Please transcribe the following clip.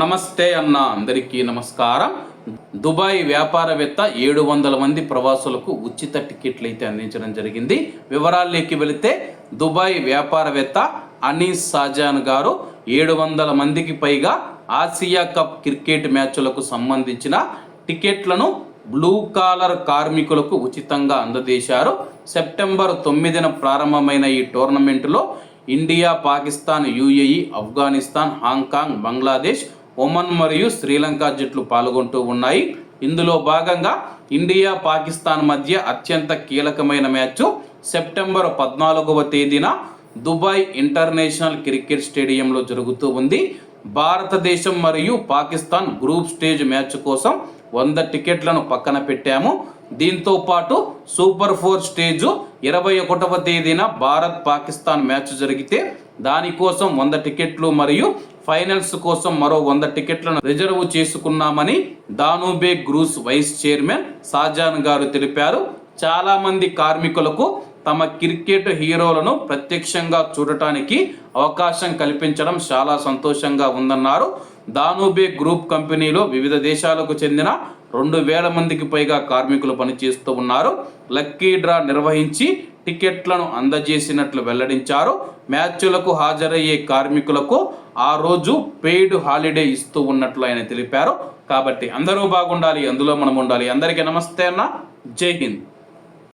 నమస్తే అన్న అందరికీ నమస్కారం. దుబాయ్ వ్యాపారవేత్త ఏడు వందల మంది ప్రవాసులకు ఉచిత టికెట్లు అయితే అందించడం జరిగింది. వివరాల్లోకి వెళితే దుబాయ్ వ్యాపారవేత్త అనీస్ సాజాన్ గారు ఏడు వందల మందికి పైగా ఆసియా కప్ క్రికెట్ మ్యాచ్లకు సంబంధించిన టికెట్లను బ్లూ కాలర్ కార్మికులకు ఉచితంగా అందజేశారు. సెప్టెంబర్ తొమ్మిదిన ప్రారంభమైన ఈ టోర్నమెంటులో India Pakistan UAE Afghanistan Hong Kong Bangladesh Oman మరియు శ్రీలంక జట్లు పాల్గొంటూ ఉన్నాయి. ఇందులో భాగంగా ఇండియా పాకిస్తాన్ మధ్య అత్యంత కీలకమైన మ్యాచ్ సెప్టెంబర్ పద్నాలుగవ తేదీన దుబాయ్ ఇంటర్నేషనల్ క్రికెట్ స్టేడియంలో జరుగుతూ ఉంది. భారతదేశం మరియు పాకిస్తాన్ గ్రూప్ స్టేజ్ మ్యాచ్ కోసం వంద టికెట్లను పక్కన పెట్టాము. దీంతో పాటు సూపర్ ఫోర్ స్టేజ్ ఇరవై ఒకటవ తేదీన భారత్ పాకిస్తాన్ మ్యాచ్ జరిగితే దానికోసం వంద టికెట్లు మరియు ఫైనల్స్ కోసం మరో వంద టికెట్లను రిజర్వ్ చేసుకున్నామని దానూబే గ్రూస్ వైస్ చైర్మన్ సాజాన్ గారు తెలిపారు. చాలా మంది కార్మికులకు తమ క్రికెట్ హీరోలను ప్రత్యక్షంగా చూడటానికి అవకాశం కల్పించడం చాలా సంతోషంగా ఉందన్నారు. దానూబే గ్రూప్ కంపెనీలో వివిధ దేశాలకు చెందిన రెండు వేల మందికి పైగా కార్మికులు పనిచేస్తూ ఉన్నారు. లక్కీ డ్రా నిర్వహించి టికెట్లను అందజేసినట్లు వెల్లడించారు. మ్యాచ్లకు హాజరయ్యే కార్మికులకు ఆ రోజు పెయిడ్ హాలిడే ఇస్తూ ఉన్నట్లు ఆయన తెలిపారు. కాబట్టి అందరూ బాగుండాలి అందులో మనం ఉండాలి. అందరికీ నమస్తే అన్న. జై హింద్.